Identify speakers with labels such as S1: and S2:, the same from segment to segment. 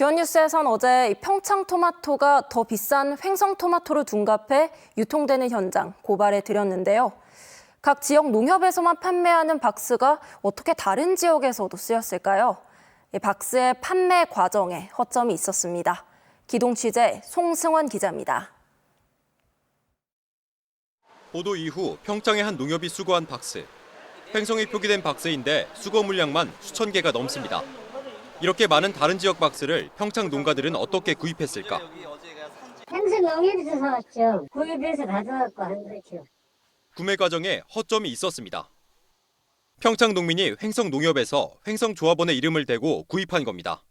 S1: 지원뉴스에선 어제 이 평창 토마토가 더 비싼 횡성 토마토로 둔갑해 유통되는 현장 고발해 드렸는데요. 각 지역 농협에서만 판매하는 박스가 어떻게 다른 지역에서도 쓰였을까요? 이 박스의 판매 과정에 허점이 있었습니다. 기동 취재 송승원 기자입니다.
S2: 보도 이후 평창의 한 농협이 수거한 박스. 횡성이 표기된 박스인데 수거 물량만 수천 개가 넘습니다. 이렇게 많은 다른 지역 박스를 평창 농가들은 어떻게 구입했을까?
S3: 평생 농협에서 사왔죠. 구입해서 가져갖고 한 거죠.
S2: 구매 과정에 허점이 있었습니다. 평창 농민이 횡성 농협에서 횡성 조합원의 이름을 대고 구입한 겁니다.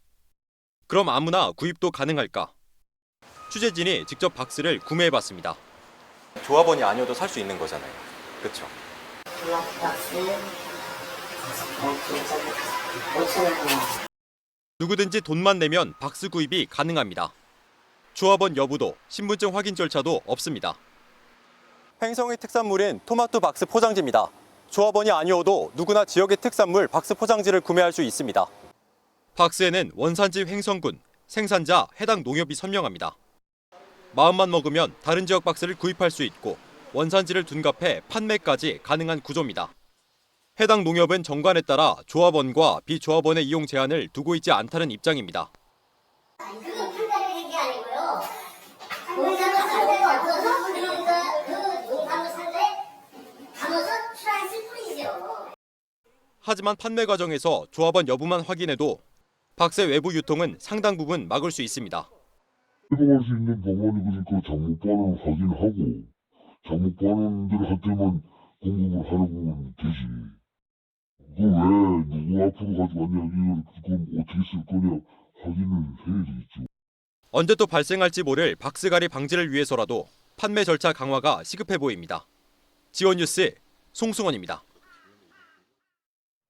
S2: 그럼 아무나 구입도 가능할까? 취재진이 직접 박스를 구매해봤습니다. 조합원이 아니어도 살 수 있는 거잖아요. 그렇죠? 누구든지 돈만 내면 박스 구입이 가능합니다. 조합원 여부도 신분증 확인 절차도 없습니다. 횡성의 특산물인 토마토 박스 포장지입니다. 조합원이 아니어도 누구나 지역의 특산물 박스 포장지를 구매할 수 있습니다. 박스에는 원산지 횡성군, 생산자, 해당 농협이 선명합니다. 마음만 먹으면 다른 지역 박스를 구입할 수 있고 원산지를 둔갑해 판매까지 가능한 구조입니다. 해당 농협은 정관에 따라 조합원과 비조합원의 이용 제한을 두고 있지 않다는 입장입니다.
S4: 그건 판단이 된게 아니고요. 농산물 상대가 없어서 그러니까 그 농산물 상대 담아서 출하했을 뿐이죠.
S2: 하지만 판매 과정에서 조합원 여부만 확인해도 박스 외부 유통은 상당 부분 막을 수 있습니다.
S5: 해동할 수 있는 방안이 그러니까 장목반을 확인하고 장목반원들한테만 공급을 하는 되지. 그왜 누구 앞으로 가져왔냐 이걸 그럼 어떻게 쓸 거냐 확인을 해야 되겠죠.
S2: 언제 또 발생할지 모를 박스갈이 방지를 위해서라도 판매 절차 강화가 시급해 보입니다. 지원 뉴스 송승원입니다.